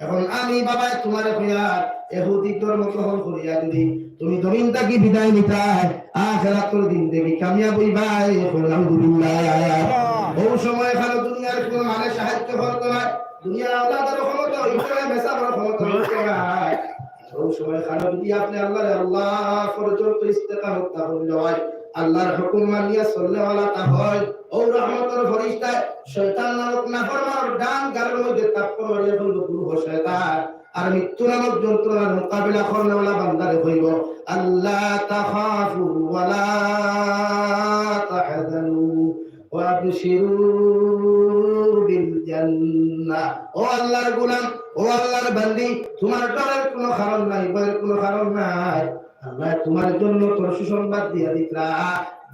এখন আমি বাবা তোমারে কইয়া এহুদি ধর্ম গ্রহণ করিয়া যদি তুমি জমিন থেকে বিদায় নিতাই আখেরাতের দিন দেখি কামিয়াব হইবাই আলহামদুলিল্লাহ। ওই সময় এখানে দুনিয়ার কোন মানে সাহায্য করতে নাই দুনিয়ার আল্লাহর ক্ষমতা নাই মেসাবার ক্ষমতা হইতে নাই ওই সময় এখানে যদি আপনি আল্লাহ আল্লাহ পর্যন্ত ইস্তেকামত তা হইল হয়, আল্লাহর হুকুম মানিয়া চললে ওয়ালা তা হয়। ও রহমতের ফরিস্তায় শয়তান নামক নাফরমানের ডান গালের মধ্যে তাপ্পর মারিয়া ফেলল দুর্ভ শয়তান আর মৃত্যু নামক যন্ত্রণার মোকাবিলা করনেওয়ালা বান্দারে হইব। আল্লাহ তাখাফু ওয়ালা ও আল্লাহর গোলাম, ও আল্লাহর বান্দি, তোমার ডরের কোনো কারণ নাই, ভয়ের কোনো কারণ নাই। আল্লাহ তোমার জন্য তোর সুসংবাদ দিয়া দিতরা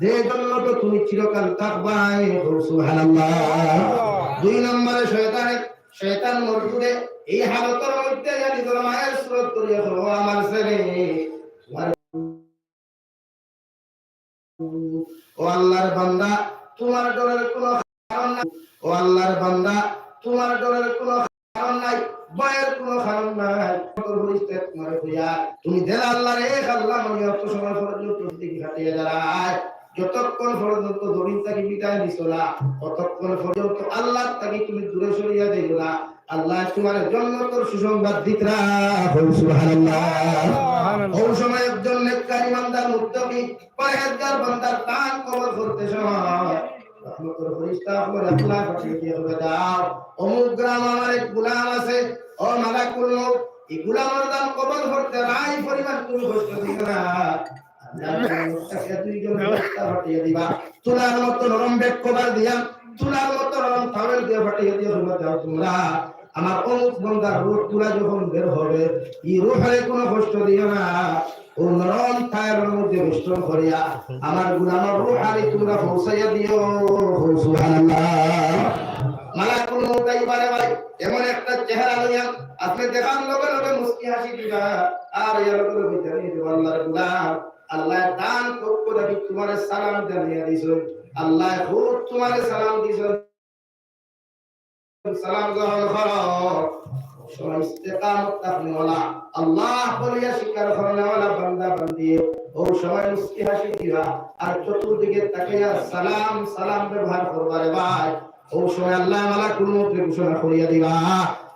যে জন্য তো তুমি চিরকাল থাকবাই সুবহানাল্লাহ। দুই নম্বরে শয়তানের শয়তান মরদুদে এই হালতের মধ্যে জানি তোর মায়ের সুরত করিয়া আমার ছেলে। ও আল্লাহর বান্দা, তোমার ডরের কোনো কারণ নাই। ও আল্লাহর বান্দা, তোমার ডরের কোনো কারণ নাই ভয়ের কোনো কারণ নাই। তুমি দেলা আল্লাহ রে আল্লাহ মানে অত সময় পর্যন্ত কাটিয়ে দাঁড়ায় যতক্ষণ পর্যন্ত জমিন তাকে বিদায় দিছ না ততক্ষণ পর্যন্ত আল্লাহ তাকে তুমি দূরে সরিয়া দিল না। আল্লাহ তোমার জন্য তোর সুসংবাদ দিতরা সুবহানাল্লাহ। ওই সময় একজন নেককার ইমানদার মুত্তাকি পরহেজগার বান্দার দান কবর করতে সময়। রহমতের ফেরেশতা আপনার আল্লাহ পাঠিয়ে দিয়ে হবে দাও অমুক গ্রাম আমার এক গোলাম আছে ও মালাকুল মউত এই গোলামের দান কবর করতে রাই পরিমাণ তুমি কষ্ট দিবে না। আমার অমুক বন্দার রূহ তুলা যখন বের হবে, এই রূহের কোনো কষ্ট দিও না। ও নরম টায়ারের মধ্যে মিশ্রণ করিয়া আমার গুলামার রূহ আরে তোমরা পৌঁছাইয়া দিও। একটা চেহারা লইয়া আপনি দেখার লগে লগে আর ইয়ার লগে আল্লাহ দান পক্ষ থেকে তোমার সালাম জানিয়ে দিছ আল্লাহ খুব তোমার সালাম দিছ সালাম গ্রহণ করো। আল্লাহ চতুর্দিকে সালাম সালাম ব্যবহার করবারে ও সময় আল্লাহ করিয়া দিবা।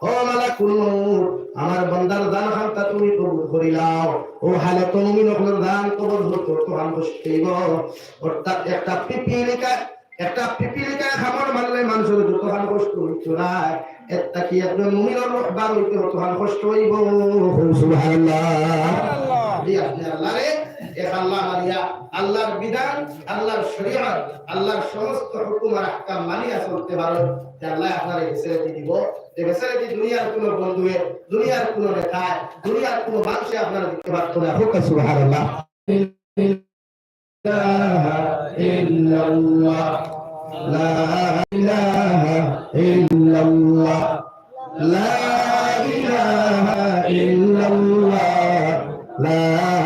ও মালাকুল মউত আমার বান্দার দান খান্তা তুমি কবুল করিলাও ও হালে তো মুমিন হলো দান কবুল হতো তো হাম বসতেইব অর্থাৎ একটা পিপিলিকা একটা পিপিলিকা খাবার মারলে মানুষের যত কষ্ট হইতো না একটা কি একজন মুমিনের রূহ বার হইতে হতো হান কষ্ট হইব সুবহানাল্লাহ আপনি আল্লাহ আল্লাহ আল্লাহর বিধান, আল্লাহর শরীয়ত, আল্লাহর সমস্ত হুকুম আর আহকাম মানিয়া চলতে পারো। আল্লাহ আপনার দিব। দুনিয়ার কোনো বন্ধুয়ে, দুনিয়ার কোনো নেতায়, দুনিয়ার কোনো মানুষে আপনার দিতে পারতো না। হোক লা ইলাহা ইল্লাল্লাহ। লা ইলাহা ইল্লাল্লাহ। লা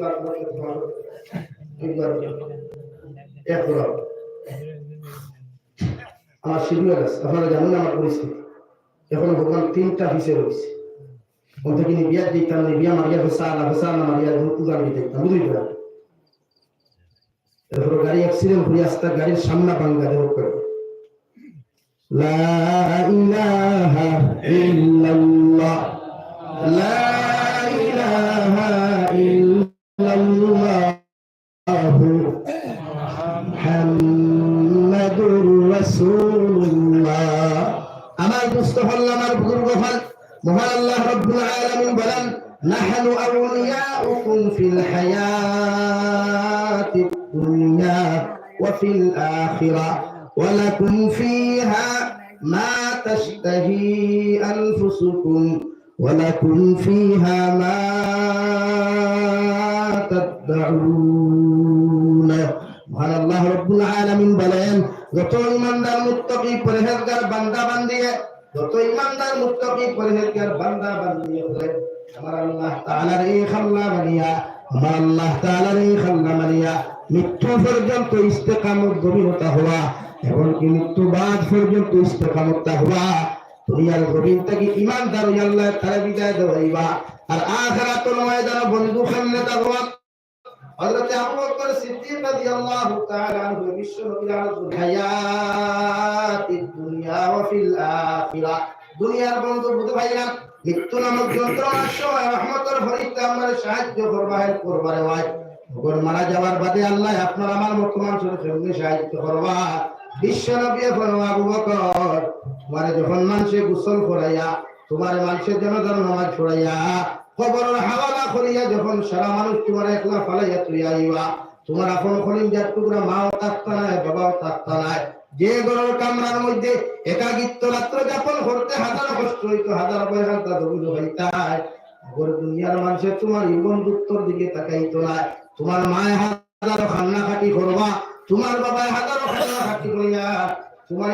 পারব একবার একবার আমার শিডিউল আছে, আপনারা জানেন আমার পরিস্থিতি। এখন ভগবান তিনটা হিসে রয়েছে। ওতে কিনি বিয়া দিতাম নি বিয়া মারিয়া হোসা আলা হোসা না মারিয়া দিতে দিতাম বুঝলি তো গাড়ি অ্যাক্সিডেন্ট করে আসতে গাড়ির সামনে ভাঙ্গা দেব করে। লা ইলাহা ইল্লাল্লাহ। লা আমার দুস্থ হল আমার বুজুর্গ হল মহান আল্লাহ রব্বুল আলামিন ফিল হায়াতিদ দুনিয়া ওয়া ফিল আখিরাহ ولكم فيها ما تشتهي أنفسكم ولكم فيها ما تدعون মহান আল্লাহ রব্বুল আলামিন বলেন যত ইমানদার মুত্তাকি পরহেজগার বান্দা বান্দিয়ে যত ইমানদার মুত্তাকি পরহেজগার বান্দা বান্দিয়ে বলে আমার আল্লাহ তাআলার এই খাল্লা মানিয়া আমার আল্লাহ তাআলার এই খাল্লা মানিয়া মৃত্যু পর্যন্ত ইস্তেকামত গভীরতা হওয়া, এমনকি মৃত্যু বাদ পর্যন্ত ইস্তেকামতটা হওয়া, দুনিয়ার গভীর থেকে ইমানদার আল্লাহ তারা বিদায় দেওয়াইবা আর আখরাতুল ময়দানে বন্ধু সামনে থাকবা হযরত আবু বকর সিদ্দিক রাদিয়াল্লাহু তাআলা আনহু, বিশ্ব নবীর আরজুল হায়াতিদ দুনিয়া ওয়া ফিল দুনিয়ার বন্ধু বুঝ ভাইরা মৃত্যু নামক যন্ত্রণার সময় রহমতের সাহায্য করবা, হেল্প করবা রে ভাই। ভগবান মারা যাওয়ার বাদে আল্লাহ আপনার আমার মতো মানুষের সঙ্গে সাহায্য করবা বিশ্ব নবী ফরমা আবু তোমারে যখন মানুষে গোসল করাইয়া, তোমার মানুষের জন্য ধর নামাজ ছড়াইয়া খবরের হাওয়ালা করিয়া যখন সারা মানুষ তোমার একলা ফালাইয়া তুই আইবা, তোমার আপন খলিম যার টুকরা মাও থাকতা নাই বাবাও থাকতা নাই যে গরুর কামরার মধ্যে একাকিত্ব রাত্র যাপন করতে হাজার কষ্ট হইতো, হাজার বয়স তা দবিল হইতাই দুনিয়ার মানুষের তোমার ইবন দুত্তর দিকে তাকাইতো না। তোমার মায় হাজার খান্না খাটি করবা, তোমার বাবায় হাজার খান্না খাটি করিয়া তোমার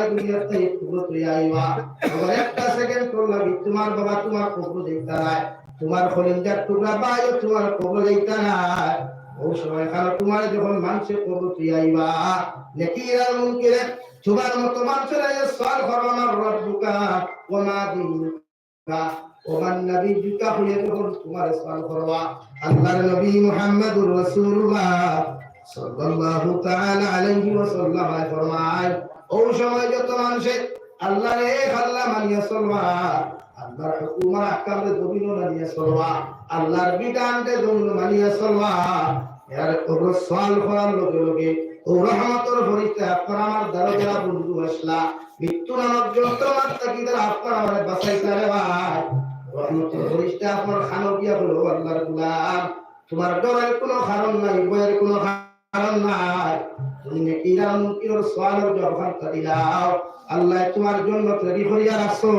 থেকে টুকরো তুই আইবা। আবার একটা সেকেন্ড তোর লাগি, তোমার বাবা তোমার কবর দেখতা নাই। তোমার টুকরা তোমার কবর দেখতা নাই। ও সময় তোমার যখন মানুষের কবর তুই আইবা আর মুনকিরে, তোমার মতো মানুষের সওয়াল করো আমার মা দিনুকা। ওমান নবীকা হয়ে যখন তোমার সওয়াল করবা, আল্লাহর নবী মুহাম্মদুর রাসূলুল্লাহ সাল্লাল্লাহু তাআলা আলাইহি ওয়াসাল্লাম ফরমায়, ও সময় যত মানুষে আল্লাহর এক আল্লাহ মানিয়া চলবা, আল্লাহর হুকুমার আকামে জমিন মানিয়া চলবা, আল্লাহর বিধানকে জমিন মানিয়া চলবা। এর ওর সওয়াল করার লগে লগে ও রহমতের ফরিস্তা আপনার আমার দরজা বন্ধু আসলা, মৃত্যু নামক যন্ত্রণার তাকিদার আপনার আমার বাঁচাইতে রে ভাই। রহমতের ফরিস্তা গিয়া গুলাম। কোনো কারণ নাই ভয়ের কোনো নাই। তুমি নেকিরা মুনকির সওয়ালের জবাব দিলাও। আল্লাহ তোমার জন্য তৈরি করিয়া রাখছো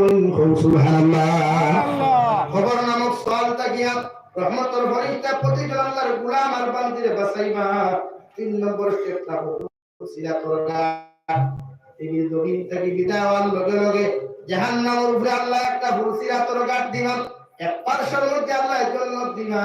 সুবহানাল্লাহ। খবর নামক সওয়াল তাকিয়া রহমতের ফরিস্তা প্রতিজন আল্লাহর আর বান্দিরে বাঁচাইবা। তিন নম্বর স্টেপটা হলো তিনি জমিন থেকে বিদায় হওয়ার লগে লগে জাহান্নামের উপরে আল্লাহ একটা ফুলসিরা তোর গাঠ দিলাম এক পার্শ্বের মধ্যে আল্লাহ জন্য দিবা